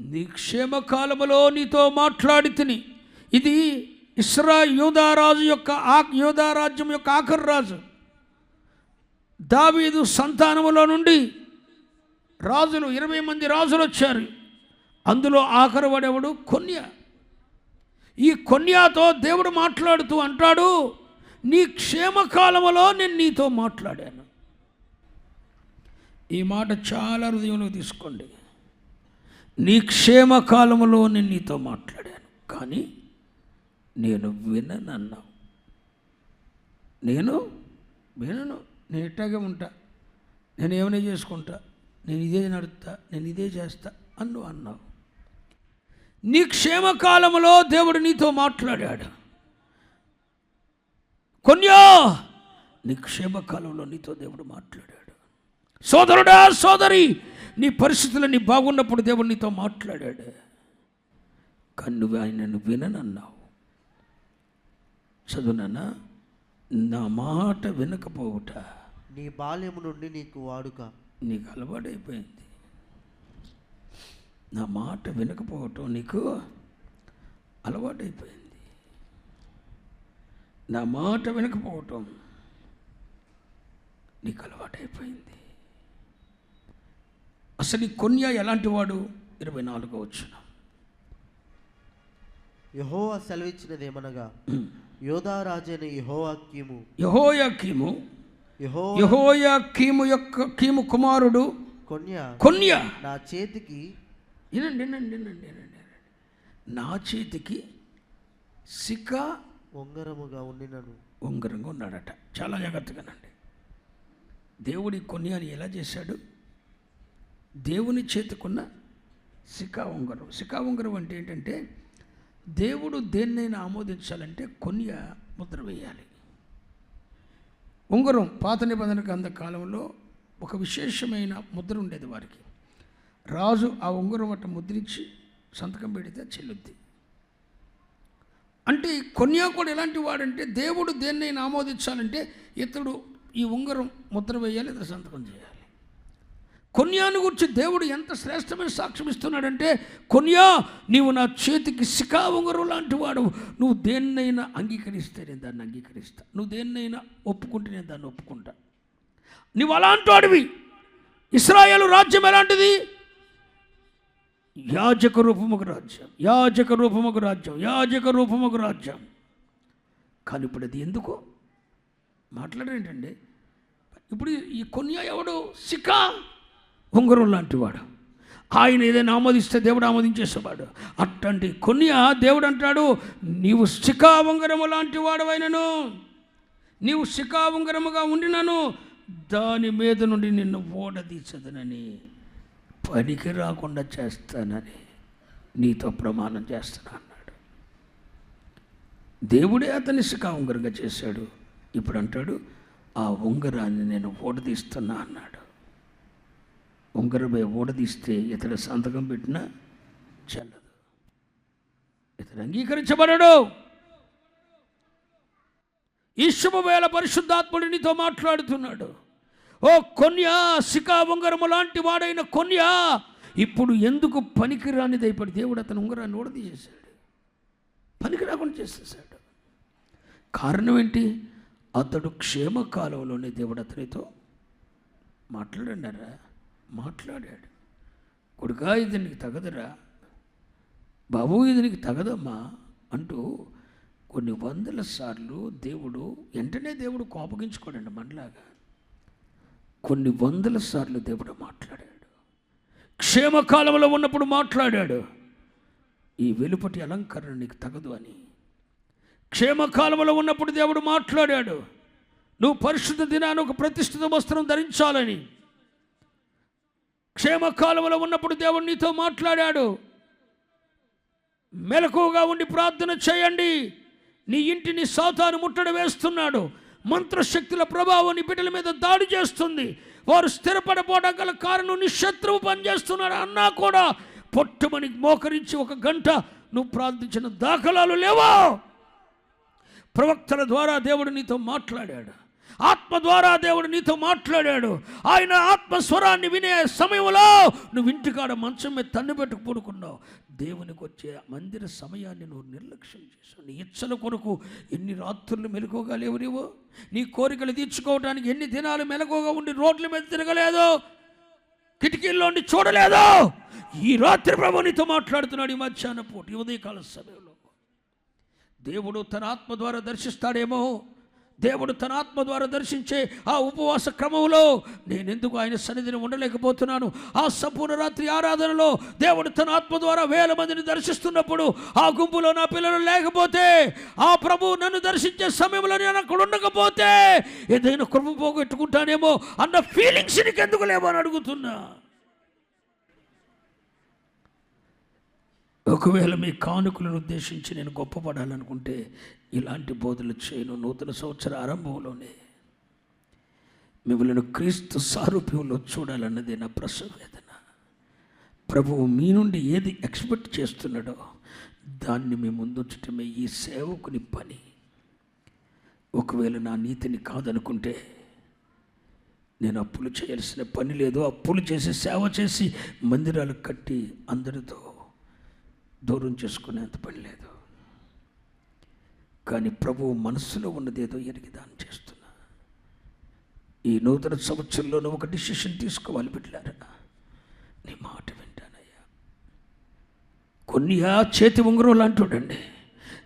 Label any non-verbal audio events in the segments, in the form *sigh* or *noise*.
నీ క్షేమకాలములో నీతో మాట్లాడి తిని. ఇది ఇస్రా యోధారాజు యొక్క ఆ యోధారాజ్యం యొక్క ఆఖరు రాజు. దావీదు సంతానములో నుండి రాజులు ఇరవై మంది రాజులు వచ్చారు. అందులో ఆఖరు వాడెవడు? కొన్య. ఈ కొన్యాతో దేవుడు మాట్లాడుతూ అంటాడు నీ క్షేమకాలములో నేను నీతో మాట్లాడాను. ఈ మాట చాలా హృదయంలో తీసుకోండి. నీ క్షేమకాలములో నేను నీతో మాట్లాడాను. కానీ నేను విననన్నావు నేను వినను. నేను ఇట్టాగే ఉంటా. నేను ఏమైనా చేసుకుంటా? నేను ఇదే నడుపుతా. నేను ఇదే చేస్తా అన్ను అన్నావు. నీ క్షేమకాలంలో దేవుడు నీతో మాట్లాడాడు. కొన్యా నీ క్షేమకాలంలో నీతో దేవుడు మాట్లాడాడు. సోదరుడా సోదరి నీ పరిస్థితులు నీ బాగున్నప్పుడు దేవుడు నీతో మాట్లాడాడు. కానీ నువ్వు ఆయనను విననన్నావు. చదువునన్నా నా మాట వినకపోవుట. నీ బాల్యము నుండి నీకు వాడుక. నీకు అలవాటైపోయింది. నా మాట వినకపోవటం నీకు అలవాటైపోయింది. నా మాట వినకపోవటం నీకు అలవాటైపోయింది. అసలు ఈ కొన్యా ఎలాంటి వాడు? ఇరవై నాలుగో వచ్చిన యహోవా సెలవిచ్చినదేమనగా *clears throat* యోధా రాజైన యహోవా కీము యహోయా కీము యహో యహోయా కీము యొక్క కీము కుమారుడు కొన్య కొన్యా. నా చేతికి వినండి వినండి వినండి వినండి నా చేతికి సిక ఉంగరముగా ఉండినను. ఉంగరంగా ఉన్నాడట. చాలా జాగ్రత్తగానండి. దేవుడి కొన్ని అని ఎలా చేశాడు? దేవుని చేతికున్న సికా ఉంగరం. సికా ఉంగరం అంటే ఏంటంటే దేవుడు దేన్నైనా ఆమోదించాలంటే కొన్య ముద్ర వేయాలి. ఉంగరం పాత నిబంధన గ్రంథ కాలంలో ఒక విశేషమైన ముద్ర ఉండేది వారికి. రాజు ఆ ఉంగరం అట్ట ముద్రించి సంతకం పెడితే చెల్లుద్ది. అంటే కొన్యా కూడా ఎలాంటి వాడంటే దేవుడు దేన్నైనా ఆమోదించాలంటే ఇతడు ఈ ఉంగరం ముద్ర వేయాలి ఇతడు సంతకం చేయాలి. కొన్యాను గురించి దేవుడు ఎంత శ్రేష్టమైన సాక్ష్యం ఇస్తున్నాడంటే కొన్యా నీవు నా చేతికి శిఖా ఉంగరు లాంటి వాడు. నువ్వు దేన్నైనా అంగీకరిస్తే నేను దాన్ని అంగీకరిస్తా. నువ్వు దేన్నైనా ఒప్పుకుంటే నేను దాన్ని ఒప్పుకుంటా. నువ్వు అలాంటి వాడివి. ఇస్రాయేలు రాజ్యం ఎలాంటిది? యాజక రూపముకు రాజ్యం. యాజక రూపముకు రాజ్యం. యాజక రూపముకు రాజ్యం. కానీ ఇప్పుడు అది ఎందుకు? మాట్లాడేంటండి? ఇప్పుడు ఈ కొన్యా ఎవడు? సికా. ఉంగరం లాంటి వాడు ఆయన ఏదైనా ఆమోదిస్తే దేవుడు ఆమోదించేసేవాడు. అట్లాంటి కొన్ని దేవుడు అంటాడు నీవు శిఖా ఉంగరము లాంటి వాడవైనను నీవు శిఖా ఉంగరముగా ఉండినను. దాని మీద నుండి నిన్ను ఓడదీసదనని పనికి రాకుండా చేస్తానని నీతో ప్రమాణం చేస్తున్నా అన్నాడు. దేవుడే అతన్ని శిఖా ఉంగరంగా చేశాడు. ఇప్పుడు అంటాడు ఆ ఉంగరాన్ని నేను ఓడదీస్తున్నా అన్నాడు. ఉంగరమే ఊడదీస్తే ఇతడు సంతకం పెట్టినా చెల్లదు. ఇతడు అంగీకరించబడడు. ఈ శుభవేళ పరిశుద్ధాత్ముడు నీతో మాట్లాడుతున్నాడు. ఓ కొన్యా సికా ఉంగరము లాంటి వాడైన కొన్యా ఇప్పుడు ఎందుకు పనికిరానిదైపడి దేవుడు అతను ఉంగరాన్ని ఊడదీసేశాడు? పనికి రాకుండా చేసేసాడు కారణం ఏంటి? అతడు క్షేమకాలంలోనే దేవుడు అతనితో మాట్లాడన్నారా మాట్లాడాడు. కొడుకా ఇతనికి తగదురా. బాబు ఇతనికి తగదమ్మా అంటూ కొన్ని వందల సార్లు దేవుడు వెంటనే దేవుడు కోపగించుకోడండి మనలాగా. కొన్ని వందల సార్లు దేవుడు మాట్లాడాడు. క్షేమకాలంలో ఉన్నప్పుడు మాట్లాడాడు. ఈ వెలుపటి అలంకరణ నీకు తగదు అని. క్షేమకాలంలో ఉన్నప్పుడు దేవుడు మాట్లాడాడు. నువ్వు పరిశుద్ధ దినాన్ని ఒక ప్రతిష్ఠిత వస్త్రం ధరించాలని. క్షేమకాలంలో ఉన్నప్పుడు దేవుడు నీతో మాట్లాడాడు. మెలకువగా ఉండి ప్రార్థన చేయండి. నీ ఇంటిని సాతాను ముట్టడి వేస్తున్నాడు. మంత్రశక్తుల ప్రభావం నీ బిడ్డల మీద దాడి చేస్తుంది. వారు స్థిరపడపోవడం గల కారణం నీ శత్రువు పనిచేస్తున్నాడు. అన్నా కూడా పొట్టుమని మోకరించి ఒక గంట నువ్వు ప్రార్థించిన దాఖలాలు లేవా? ప్రవక్తల ద్వారా దేవుడు నీతో మాట్లాడాడు. ఆత్మ ద్వారా దేవుడు నీతో మాట్లాడాడు. ఆయన ఆత్మస్వరాన్ని వినే సమయంలో నువ్వు ఇంటికాడ మంచం మీద తన్ను పెట్టుకు పడుకున్నావు. దేవునికి వచ్చే మందిర సమయాన్ని నువ్వు నిర్లక్ష్యం చేశావు. నీ ఇచ్చల కొరకు ఎన్ని రాత్రులు మెలుకోగలేవు నీవు. నీ కోరికలు తీర్చుకోవడానికి ఎన్ని దినాలు మెలకుగా ఉండి రోడ్ల మీద తిరగలేదు. కిటికీల్లోండి చూడలేదు. ఈ రాత్రి ప్రభు నీతో మాట్లాడుతున్నాడు ఈ మధ్యాహ్న పూట ఉదయకాల సమయంలో. దేవుడు తన ఆత్మ ద్వారా దర్శిస్తాడేమో. దేవుడు తన ఆత్మ ద్వారా దర్శించే ఆ ఉపవాస క్రమంలో నేనెందుకు ఆయన సన్నిధిని ఉండలేకపోతున్నాను? ఆ సంపూర్ణ రాత్రి ఆరాధనలో దేవుడు తన ఆత్మ ద్వారా వేల మందిని దర్శిస్తున్నప్పుడు ఆ గుంపులో నా పిల్లలు లేకపోతే ఆ ప్రభు నన్ను దర్శించే సమయంలో నేను అక్కడ ఉండకపోతే ఏదైనా కృప పోగొట్టుకుంటానేమో అన్న ఫీలింగ్స్ నీకు ఎందుకు లేవని అడుగుతున్నా? ఒకవేళ మీ కానుకలను ఉద్దేశించి నేను గొప్పపడాలనుకుంటే ఇలాంటి బోధలు చేయను. నూతన సంవత్సర ఆరంభంలోనే మిమ్మల్ని క్రీస్తు సారూప్యంలో చూడాలన్నదే నా ప్రసవేదన. ప్రభువు మీ నుండి ఏది ఎక్స్పెక్ట్ చేస్తున్నాడో దాన్ని మీ ముందుంచటమే ఈ సేవకుని పని. ఒకవేళ నా నీతిని కాదనుకుంటే నేను అప్పులు చేయాల్సిన పని లేదు. అప్పులు చేసి సేవ చేసి మందిరాలు కట్టి అందరితో దూరం చేసుకునేంత పని లేదు. కానీ ప్రభువు మనస్సులో ఉన్నదేదో ఎరిగి దాన్ని చేస్తున్నా. ఈ నూతన సంవత్సరంలోనూ ఒక డిసిషన్ తీసుకోవాలి బిడ్డారా నీ మాట వింటానయ్యా. కొన్ని ఆ చేతి ఉంగరం లాంటోడండి.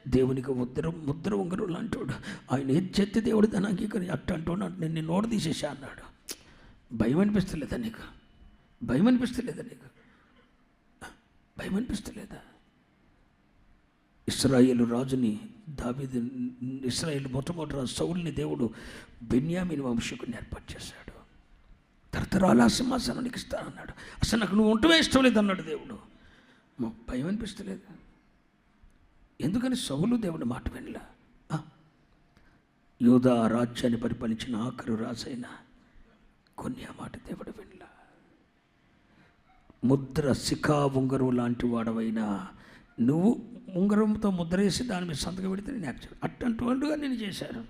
దేవునికి ముద్ర ముద్ర ఉంగరం లాంటోడు. ఆయన ఏది చేతి దేవుడు దాని అంగీకరి అట్ట నేను నిన్ను నోట తీసేసా అన్నాడు. భయం అనిపిస్తలేదా నీకు? భయం అనిపిస్తలేదా నీకు? భయం అనిపిస్తలేదా? ఇస్రాయేలు రాజుని దావీదు ఇస్రాయేల్ మొట్టమొదటి రాజు సౌల్ని దేవుడు బెన్యామిని వంశకుని ఏర్పాటు చేశాడు. తరతరాల సింహాసనానికి ఇస్తానన్నాడు అసలు నాకు నువ్వు ఉంటమే ఇష్టం లేదు అన్నాడు దేవుడు భయం అనిపిస్తలేదు. ఎందుకని సౌలు దేవుడు మాట వినలా? ఆ, రాజ్యాన్ని పరిపాలించిన ఆఖరు రాజైన కొన్ని ఆ మాట దేవుడు వినలా. ముద్ర శిఖా ఉంగరు లాంటి వాడవైనా నువ్వు ఉంగరంతో ముద్ర వేసి దాని మీద సంతకం పెడితే నేను యాక్చువల్ అట్టంటుగా నేను చేశాను.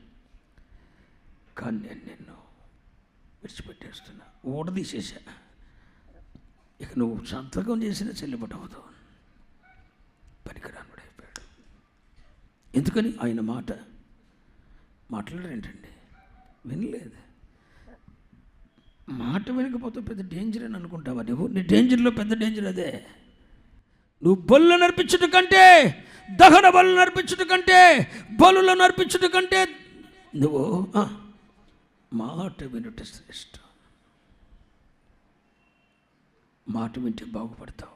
కానీ నేను నిన్ను విడిచిపెట్టేస్తున్నా. ఊడదీసేసా ఇక నువ్వు సంతకం చేసిన చెల్లుబాటు అవ్వదు పనికిరానుడు అయిపోయాడు. ఎందుకని ఆయన మాట? మాట్లాడారేంటండి వినలేదు. మాట వినకపోతే పెద్ద డేంజర్ అని అనుకుంటావా నువ్వు? నీ డేంజర్లో పెద్ద డేంజర్ అదే. నువ్వు బలు నర్పించుట కంటే దహన బలు నర్పించుట కంటే బలులను నర్పించుట కంటే నువ్వు మాట వినుట శ్రేష్టం. మాట వింటే బాగుపడతావు.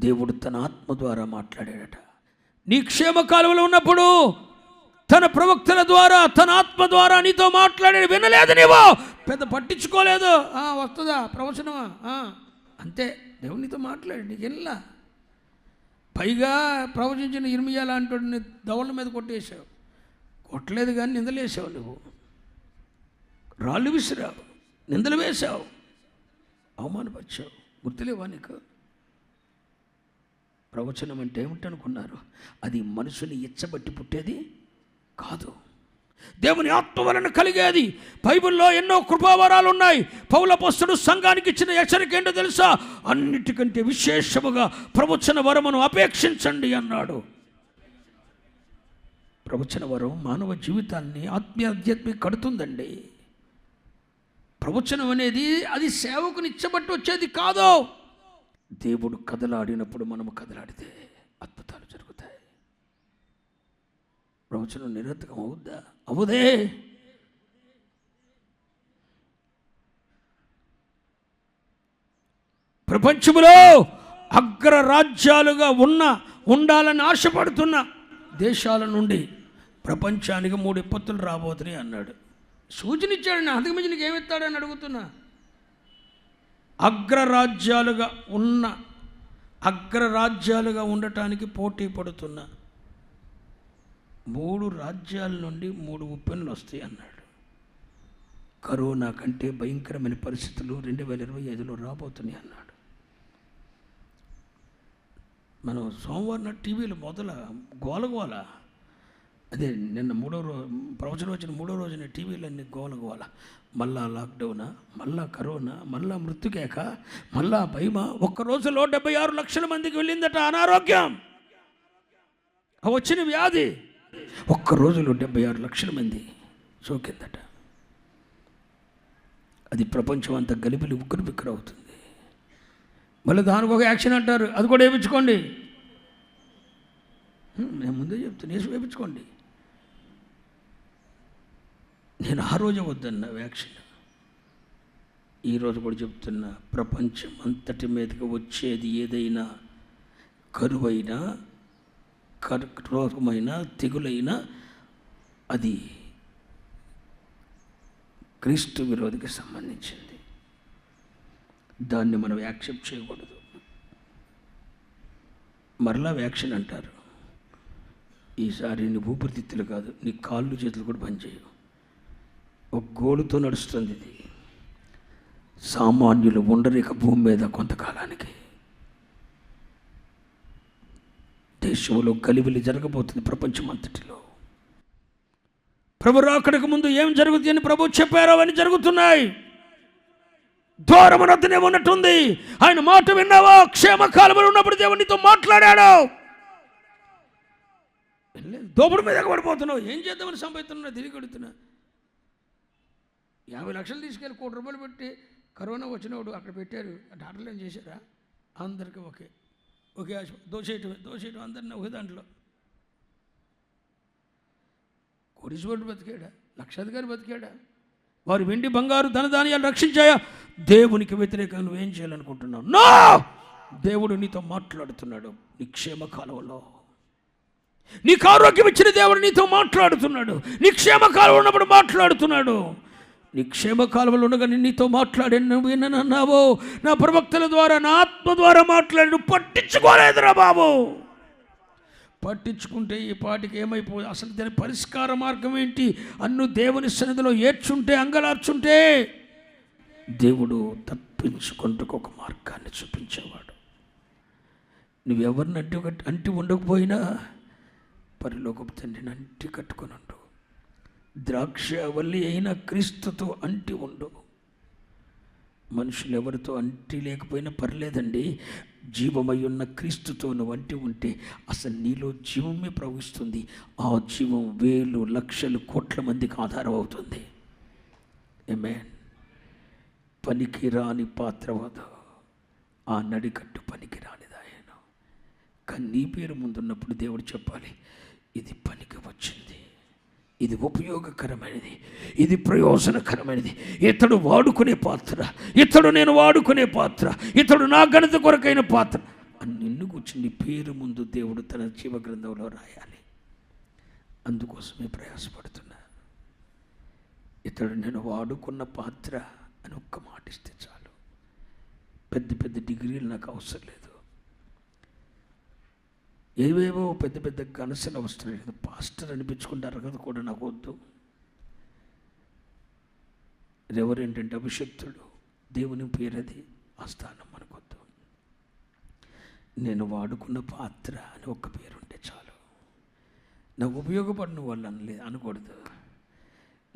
దేవుడు తన ఆత్మ ద్వారా మాట్లాడాడట. నీ క్షేమ కాలంలో ఉన్నప్పుడు తన ప్రవక్తల ద్వారా తన ఆత్మ ద్వారా నీతో మాట్లాడాడు వినలేదు నీవో. పెద్ద పట్టించుకోలేదు. వస్తుందా? ప్రవచనమా? అంతే. దేవునితో నీతో మాట్లాడి పైగా ప్రవచించిన ఇర్మియా లాంటి దవళ్ళ మీద కొట్టేశావు. కొట్టలేదు కానీ నిందలేసావు నువ్వు. రాళ్ళు విసిరావు నిందలు వేశావు అవమానపరిచావు. గుర్తులేవా నీకు? ప్రవచనం అంటే ఏమిటనుకున్నారు? అది మనుషుని ఇచ్చబట్టి పుట్టేది కాదు. దేవుని ఆత్మ వలన కలిగేది. బైబిల్లో ఎన్నో కృపావరాలు ఉన్నాయి పౌల పోస్తుడు సంఘానికి ఇచ్చిన హెచ్చరిక ఏంటో తెలుసా? అన్నిటికంటే విశేషముగా ప్రవచన వరమును అపేక్షించండి అన్నాడు. ప్రవచన వరం మానవ జీవితాన్ని ఆత్మీయ ఆధ్యాత్మిక కడుతుందండి. ప్రవచనం అనేది అది సేవకుని ఇచ్చబట్టి వచ్చేది కాదు. దేవుడు కదలాడినప్పుడు మనము కదలాడితే అద్భుతాలు జరుగుతాయి. ప్రవచనం నిరర్థకం అవుద్దా? అవుదే. ప్రపంచంలో అగ్రరాజ్యాలుగా ఉన్న ఉండాలని ఆశపడుతున్న దేశాల నుండి ప్రపంచానికి మూడు విపత్తులు రాబోతున్నాయి అన్నాడు. సూచన ఇచ్చాడు అందుకు మించి నీకు ఏమిస్తాడని అడుగుతున్నా. అగ్రరాజ్యాలుగా ఉన్న అగ్రరాజ్యాలుగా ఉండటానికి పోటీ పడుతున్న మూడు రాజ్యాల నుండి మూడు ఉప్పెన్లు వస్తాయి అన్నాడు. కరోనా కంటే భయంకరమైన పరిస్థితులు రెండు వేల ఇరవై ఐదులో రాబోతున్నాయి అన్నాడు. మనం సోమవారం టీవీలు టీవీలో మొదల గోలగోల అదే నిన్న మూడో రోజు ప్రవచనం వచ్చిన మూడో రోజున టీవీలన్నీ గోల మళ్ళా లాక్డౌనా మళ్ళా కరోనా మళ్ళా మృత్యుకేక మళ్ళా భయమా? ఒక్క రోజులో డెబ్బై ఆరు లక్షల మందికి వెళ్ళిందట అనారోగ్యం. వచ్చిన వ్యాధి. ఒక్క రోజులో డెబ్బై ఆరు లక్షల మంది సోకిందట. అది ప్రపంచం అంతా గలిపిలి ఉక్కురు బిక్కురు అవుతుంది. మళ్ళీ దానికి ఒక యాక్షన్ అంటారు అది కూడా వేయించుకోండి. నేను ముందే చెప్తాను వేసి వేయించుకోండి. నేను ఆ రోజే వద్దన్న వ్యాక్సిన్ ఈరోజు కూడా చెప్తున్నా ప్రపంచం అంతటి మీదకి వచ్చేది ఏదైనా కరువైనా కర్రోగమైన తెగులైన అది క్రీస్తు విరోధికి సంబంధించింది. దాన్ని మనం యాక్సెప్ట్ చేయకూడదు. మరలా వ్యాక్సిన్ అంటారు. ఈసారి నీ ఊపిరితిత్తులు కాదు నీ కాళ్ళు చేతులు కూడా పనిచేయవు ఒక గోలుతో నడుస్తుంది ఇది. సామాన్యులు ఉండరేక భూమి మీద కొంతకాలానికి. విషయంలో గలిబిలి జరగబోతుంది ప్రపంచం అంతటిలో ప్రభు రాకడకు ముందు ఏం జరుగుతుంది అని ప్రభు చెప్పారో అవన్నీ జరుగుతున్నాయి. ద్వారమనొద్దనే ఉన్నట్టుంది. ఆయన మాట విన్నావా? క్షేమకాలంలో ఉన్నప్పుడు దేవునితో మాట్లాడాడు. దోపుడు మీద పడిపోతున్నావు ఏం చేద్దామని సంపాదిస్తున్నా తిరిగి కడుతున్నా. యాభై లక్షలు తీసుకెళ్ళి కోటి రూపాయలు పెట్టి కరోనా వచ్చినప్పుడు అక్కడ పెట్టారు. డాక్టర్లు ఏం చేశారా? అందరికీ ఒకే ఒకే ఆశ. దోసేయటం దోసేయటం అందరినీ ఒకే దాంట్లో. కోటీశ్వరుడు బతికాడా? లక్షాధికారి బతికాడా? వారు వెండి బంగారు ధనధాన్యాలు రక్షించాయా? దేవునికి వ్యతిరేకంగా నువ్వేం చేయాలనుకుంటున్నావు? నో! దేవుడు నీతో మాట్లాడుతున్నాడు నీ క్షేమ కాలంలో. నీకు ఆరోగ్యం ఇచ్చిన దేవుడు నీతో మాట్లాడుతున్నాడు. నీ క్షేమకాలం ఉన్నప్పుడు మాట్లాడుతున్నాడు. నీ కాలువలు ఉండగా నేను నీతో మాట్లాడాను నువ్వు ఏనన్నావో నా ప్రవక్తల ద్వారా నా ఆత్మ ద్వారా మాట్లాడి నువ్వు పట్టించుకోలేదురా బాబు. పట్టించుకుంటే ఈ పాటికి ఏమైపో అసలు దాని పరిష్కార మార్గం ఏంటి? అన్ను దేవుని సన్నిధిలో ఏడ్చుంటే అంగలార్చుంటే దేవుడు తప్పించుకుంటూ ఒక మార్గాన్ని చూపించేవాడు. నువ్వెవరిని అంటి అంటి ఉండకపోయినా పరిలోకపు తండ్రిని అంటి కట్టుకొని ఉండు. ద్రాక్షవల్లి అయిన క్రీస్తుతో అంటి ఉండు మనుషులు ఎవరితో అంటి లేకపోయినా పర్లేదండి. జీవమై ఉన్న క్రీస్తుతో నువ్వు అంటి ఉంటే అసలు నీలో జీవమే ప్రవహిస్తుంది. ఆ జీవం వేలు లక్షలు కోట్ల మందికి ఆధారం అవుతుంది ఏమేన్ పనికి రాని పాత్రవదు ఆ నడికట్టు పనికి రానిదాయను కానీ నీ పేరు ముందున్నప్పుడు దేవుడు చెప్పాలి ఇది పనికి వచ్చింది. ఇది ఉపయోగకరమైనది ఇది ప్రయోజనకరమైనది. ఇతడు వాడుకునే పాత్ర ఇతడు నేను వాడుకునే పాత్ర ఇతడు నా గణిత కొరకైన పాత్ర. అని నిన్ను కూర్చుని పేరు ముందు దేవుడు తన జీవ గ్రంథంలో రాయాలి. అందుకోసమే ప్రయాసపడుతున్నా. ఇతడు నేను వాడుకున్న పాత్ర అని ఒక్క మాట ఇస్తే చాలు. పెద్ద పెద్ద డిగ్రీలు నాకు అవసరం లేదు. ఏవేవో పెద్ద పెద్ద కనసలు వస్తున్నాయి కదా. పాస్టర్ అనిపించుకుంటారు కదా కూడా నాకు వద్దు. ఎవరేంటంటే అభిషక్తుడు దేవుని పేరది ఆ స్థానం మనకొద్దు. నేను వాడుకున్న పాత్ర అని ఒక్క పేరు ఉంటే చాలు. నాకు ఉపయోగపడిన వాళ్ళు అనలే అనకూడదు.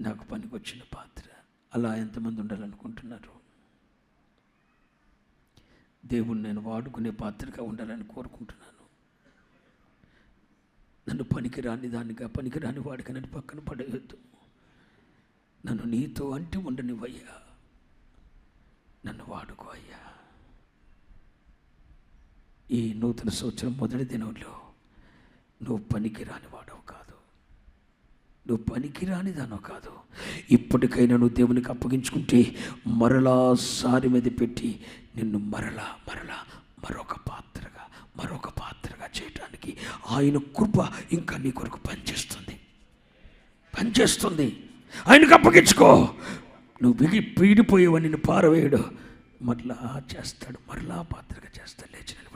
నాకు పనికొచ్చిన పాత్ర. అలా ఎంతమంది ఉండాలనుకుంటున్నారు? దేవుడు నేను వాడుకునే పాత్రగా ఉండాలని కోరుకుంటున్నాను. నన్ను పనికిరాని దానిగా పనికిరాని వాడికి నన్ను పక్కన పడవద్దు నన్ను నీతో అంటి ఉండనివయ్యా నన్ను వాడుకో అయ్యా. ఈ నూతన సంవత్సరం మొదటి దినంలో నువ్వు పనికిరాని వాడవు కాదు. నువ్వు పనికిరాని దానో కాదు. ఇప్పటికైనా నువ్వు దేవునికి అప్పగించుకుంటే మరలా సారి మీద పెట్టి నిన్ను మరలా మరలా మరొక పాత్రగా మరొక పాత్ర చేయటానికి ఆయన కృప ఇంకా నీ కొరకు పనిచేస్తుంది. పనిచేస్తుంది. ఆయనకు అప్పగించుకో. నువ్వు విగి పీడిపోయేవని నిన్ను పారవేయడు. మరలా చేస్తాడు. మరలా పాత్రగా చేస్తాడు. లేచిన